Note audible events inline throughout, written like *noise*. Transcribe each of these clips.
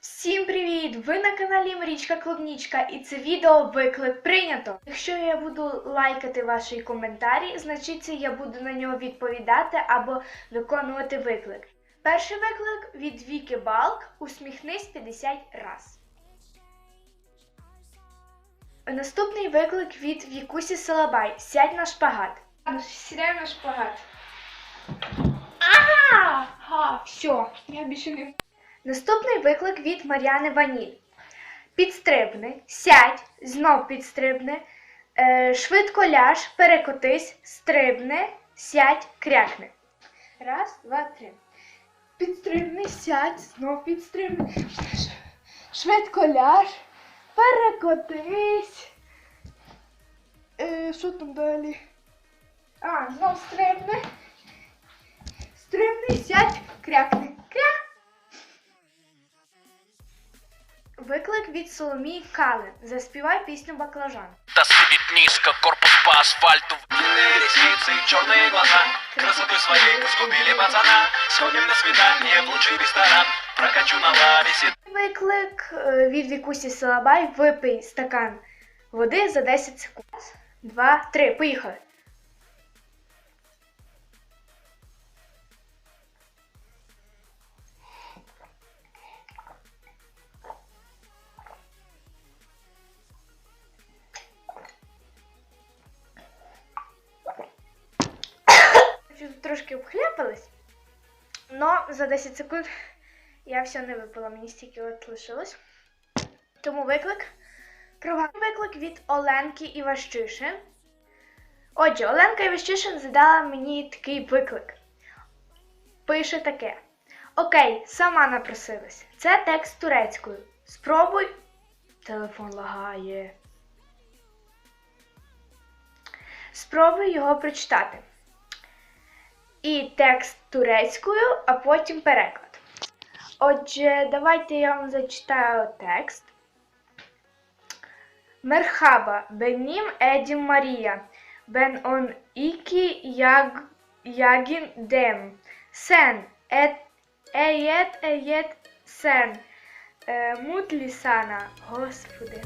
Всім привіт! Ви на каналі Марічка Клубнічка і це відео виклик прийнято. Якщо я буду лайкати ваші коментарі, значить я буду на нього відповідати або виконувати виклик. Перший виклик від Віки Балк усміхнись 50 раз. Наступний виклик від Вікусі Салабай. Сядь на шпагат. Сідаємо на шпагат. Ага, все, я більше не. Наступний виклик від Мар'яни Ваніль. Підстрибни, сядь, знов підстрибни, е, швидко ляж, перекотись, стрибни, сядь, крякни. Раз, два, три. Підстрибни, сядь, знов підстрибни. Швидко ляж, перекотись. Е, що там далі? А, знов. Стрибни, від Соломії Калин. Заспівай пісню Баклажан. Та сидит низко, корпус по асфальту Длинные ресницы и черные глаза Красотой своей сгубили пацана Сходим на свидание в лучший ресторан Прокачу на лависе Виклик е, від Вікусі Салабай. Випий стакан води за 10 секунд. Раз, Два, три. Поїхали. Трошки обхляпались, но за 10 секунд я все не випила, мені стільки от лишилось. Тому виклик. Кровавий виклик від Оленки Іващишин. Отже, Оленка Іващишин задала мені такий виклик. Пише таке. Окей, сама напросилась. Це текст турецькою. Спробуй. Телефон лагає. Спробуй його прочитати. І текст турецькою, а потім переклад. Отже, давайте я вам зачитаю текст. Мерхаба, бенім едім Марія, бен он ікі яг, ягін дем, сен, ет, еєт, еєт, сен, е, мутлісана, Господи.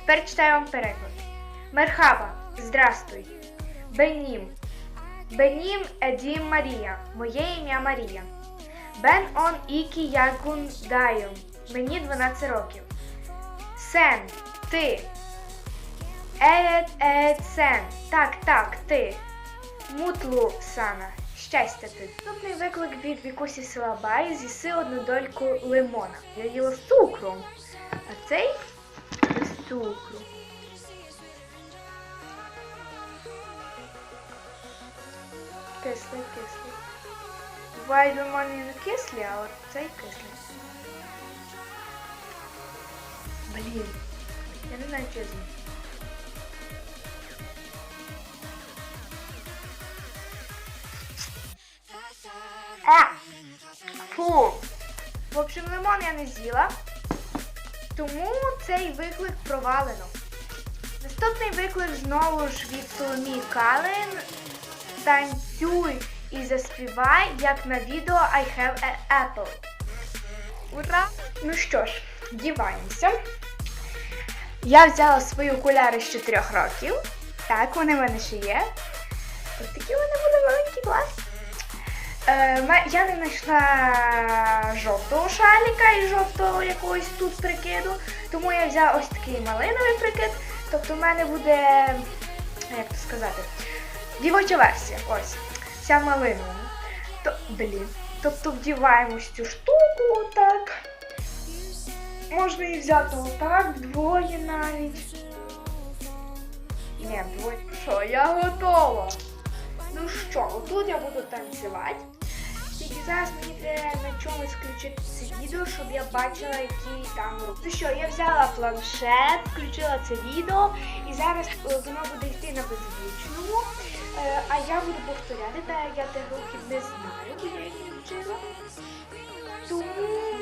Тепер читаю вам переклад. Мерхаба, здрастуй, бенім, бенім едім Марія, моє ім'я Марія. Бен он ікі ягун дайом. Мені 12 років. Сен, ти. Ет, ет, сен. Так, так, ти. Мутлу сана. Щастя ти. Наступний виклик від Вікусі Силабай з'їси одну дольку лимона. Я їла з цукром. А цей без цукру. Кислий, кислий. Буває лимони не кислі, а от цей кислий. Блін. Я не знаю, що з ним. А! Фу! В общем, лимон я не з'їла. Тому цей виклик провалено. Наступний виклик знову ж від Соломії Калин. Танцюй і заспівай, як на відео I have an apple. Ура! Ну що ж, вдіваємося. Я взяла свої окуляри з 4 років. Так, вони в мене ще є. Ось такі вони були маленький клас. Е, я не знайшла жовтого шаліка і жовтого якогось тут прикиду, тому я взяла ось такий малиновий прикид. Тобто в мене буде, як то сказати, дівоча версія. Ось. Ця малина. То, блін. Тобто вдіваємось цю штуку так. Можна її взяти отак, вдвоє навіть. Ні, вдвоє. Що, я готова. Ну що, отут я буду танцювати. Зараз мені треба на чомусь включити це відео, щоб я бачила, які там рухи. Ну що, я взяла планшет, включила це відео, і зараз е, воно буде йти на беззвучному. Е, а я буду повторяти, так я тих рухів не знаю, бо я їх не. Тому.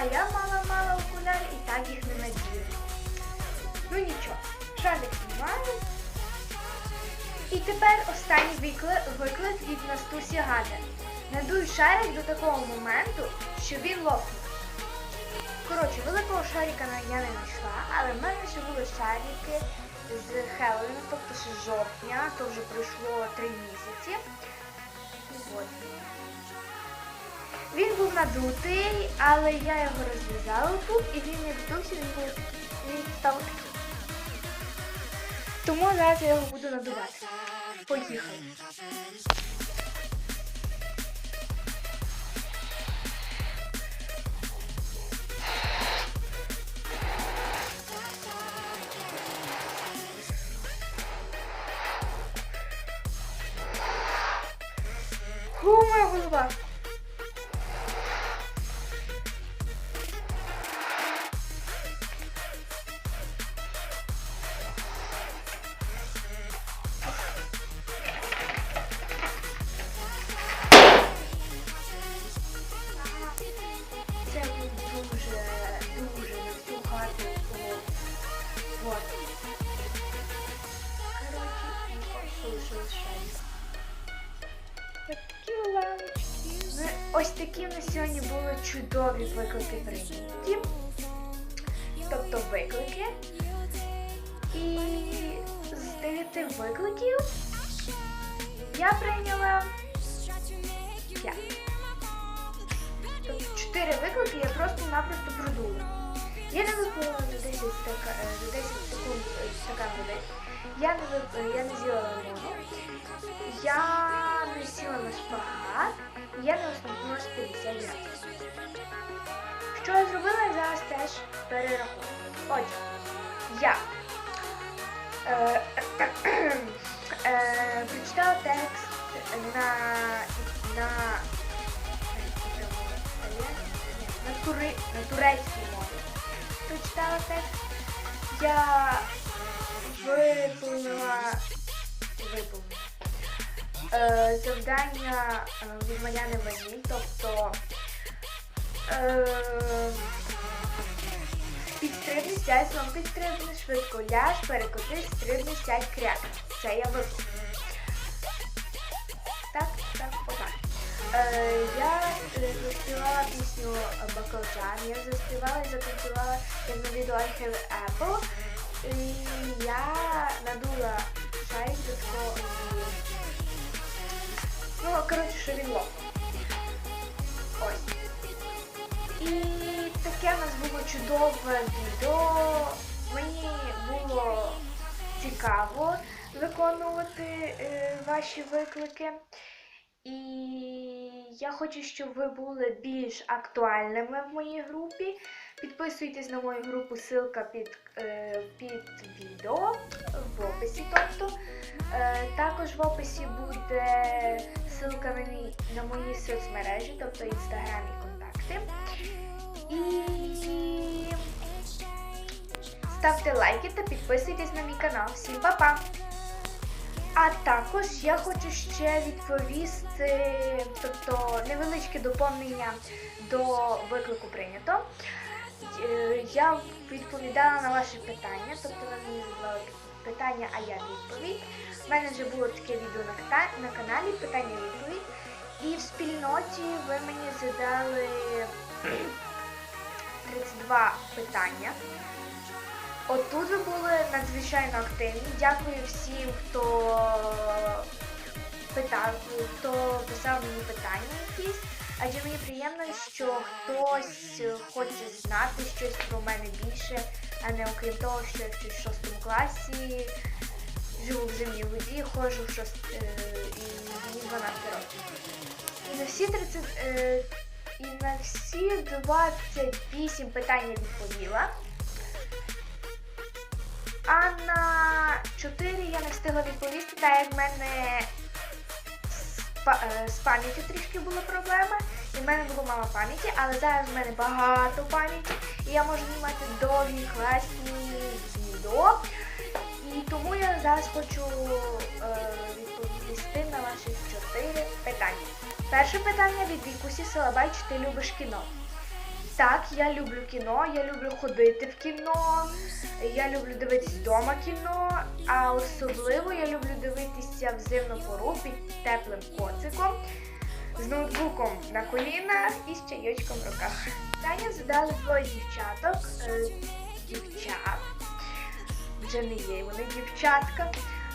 А я мала мала окуляри і так їх не надію. Ну нічого, шарик знімаю. І тепер останній виклик, від Настусі Гадер. Надуй шарик до такого моменту, що він лопне. Коротше, великого шарика я не знайшла, але в мене ще були шарики з Хеллоуіну, тобто ще з жовтня, то вже пройшло три місяці. І от. Він був надутий, але я його розв'язала тут, і він не надувся, він був він став такий. Тому зараз я його буду надувати. Поїхали. Фу, моя голова. Такі в нас сьогодні були чудові виклики прийняті. Тобто виклики. І з дев'яти викликів я прийняла п'ять. Тобто чотири виклики я просто-напросто продула. Я не випила за 10, стака, е, за 10 секунд е, стакан води. Я не, е, з'їла лимону. Я не сіла на шпагат. І Я основнула 50 градусів. Що я зробила, я зараз теж перерахую. Отже, я е, е, прочитала текст на, на, на, тури, на турецькій мові. Прочитала текст. Я виповнила виповнила е, завдання е, Мар'яни Ваніль, тобто е, підстрибни, сядь, знову підстрибни, швидко ляж, перекотись, стрибни, сядь, кряк. Це я виконала. Так, так, отак. Е, я заспівала пісню Баклажан, я заспівала і затанцювала як на відео I Apple. І я надула шарик до такого. Ну, коротше, що він лопнув. Ось. І таке в нас було чудове відео. Мені було цікаво виконувати е, ваші виклики. І я хочу, щоб ви були більш актуальними в моїй групі. Підписуйтесь на мою групу, ссылка під, е, під відео в описі. Тобто. Е, також в описі буде ссылка на, мій, на мої соцмережі, тобто інстаграм і контакти. І ставте лайки та підписуйтесь на мій канал. Всім па-па! А також я хочу ще відповісти, тобто невеличке доповнення до виклику прийнято. Е, Я відповідала на ваші питання, тобто ви мені задавали питання, а я відповідь. У мене вже було таке відео на, на каналі питання-відповідь. І в спільноті ви мені задали *clears throat* 32 питання. Отут ви були надзвичайно активні. Дякую всім, хто питав, хто писав мені питання якісь. Адже мені приємно, що хтось хоче знати щось про мене більше, а не окрім того, що я вчусь в шостому класі, живу в зимній воді, ходжу в шост... е, і мені 12 років. І на всі 30, е, і на всі 28 питань я відповіла. 4 я не встигла відповісти, так як в мене з, е, пам'яттю трішки були проблеми. І в мене було мало пам'яті, але зараз в мене багато пам'яті. І я можу знімати довгі класні відео. І тому я зараз хочу е, відповісти на ваші 4 питання. Перше питання від Вікусі Салабай, чи ти любиш кіно? Так, я люблю кіно, я люблю ходити в кіно, я люблю дивитися вдома кіно, а особливо я люблю дивитися в зимну пору під теплим коциком, з ноутбуком на колінах і з чайочком в руках. Питання задали двоє дівчаток, е, дівчат. Вже не є вони дівчатка.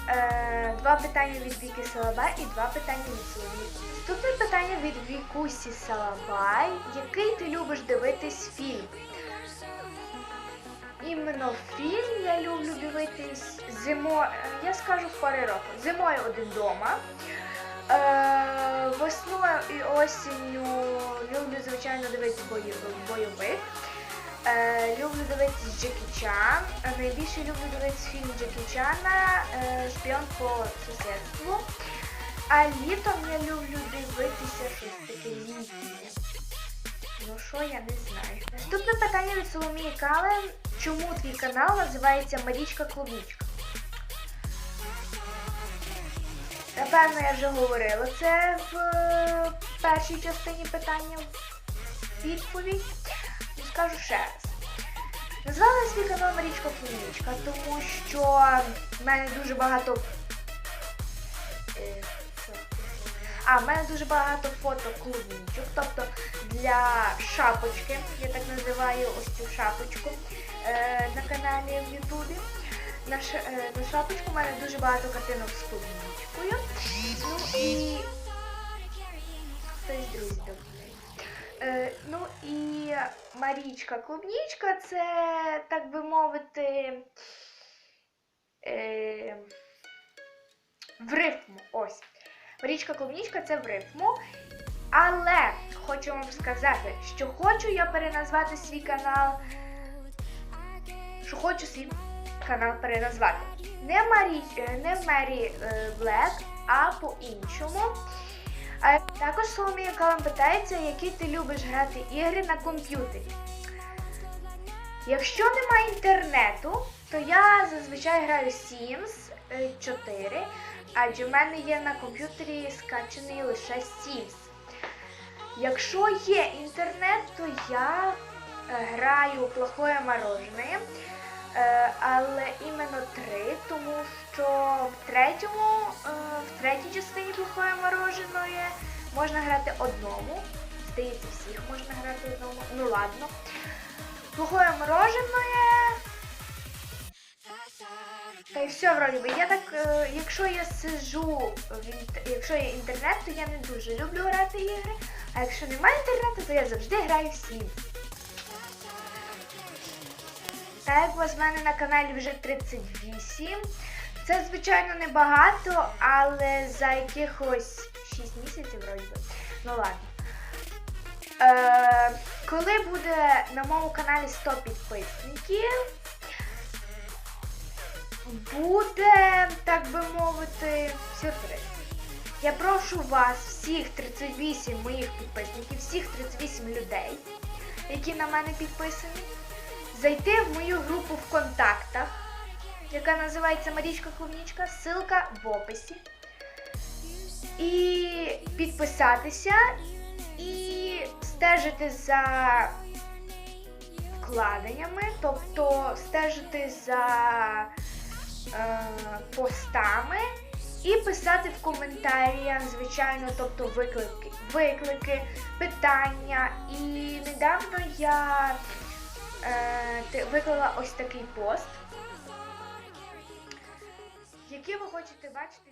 Е, два питання від Віки Салабай і два питання від Соломії. Наступне питання від Вікусі Салабай. Який ти любиш дивитись фільм? Іменно фільм я люблю дивитись зимо. Я скажу в пари року. Зимою один дома. Е, весною і осінню люблю, звичайно, дивитися бої, бойовик. Е, люблю дивитися Джекі Чан. Найбільше люблю дивитися фільм Джекі Чана е, Шпіон по сусідству. А літом я люблю дивитися щось таке літнє. Ну що, я не знаю. Наступне питання від Соломії Кален. Чому твій канал називається Марічка Клубнічка? Напевно, я вже говорила це в е, першій частині питання відповідь. Скажу ще раз. Назвала свій канал Марічка Клубнічка, тому що в мене дуже багато. Е. А, в мене дуже багато фото клубничок, тобто для шапочки, я так називаю ось цю шапочку е, на каналі в Ютубі. На, ша- е, на шапочку в мене дуже багато картинок з клубничкою. Ну і хтось друзі додають. Е, ну і Марічка Клубнічка це, так би мовити, е, в рифму. Ось. Марічка Клубнічка це в рифму. Але хочу вам сказати, що хочу я переназвати свій канал. Що хочу свій канал переназвати. Не Марі, е, не Мері е, Блек, а по-іншому. А також Соломія Калам питається, які ти любиш грати ігри на комп'ютері. Якщо немає інтернету, то я зазвичай граю Sims е, 4, адже в мене є на комп'ютері скачаний лише Sims. Якщо є інтернет, то я е, граю плохое мороженое, е, але іменно три, тому що в третьому, е, в третій частині плохое мороженое можна грати одному. Здається, всіх можна грати одному. Ну ладно. Плохое мороженое. Та й все, вроді би. Я так, е, якщо я сижу, в якщо є інтернет, то я не дуже люблю грати ігри. А якщо немає інтернету, то я завжди граю в Sims. Так як вас в мене на каналі вже 38. Це, звичайно, небагато, але за якихось 6 місяців, вроді. Ну ладно. Е, коли буде на моєму каналі 100 підписників, буде, так би мовити, сюрприз. Я прошу вас, всіх 38 моїх підписників, всіх 38 людей, які на мене підписані, зайти в мою групу в яка називається Марічка Клубнічка, ссылка в описі. І підписатися і стежити за вкладеннями, тобто стежити за е, постами і писати в коментарях, звичайно, тобто виклики, виклики, питання. І недавно я е, ти- виклала ось такий пост. Які ви хочете бачити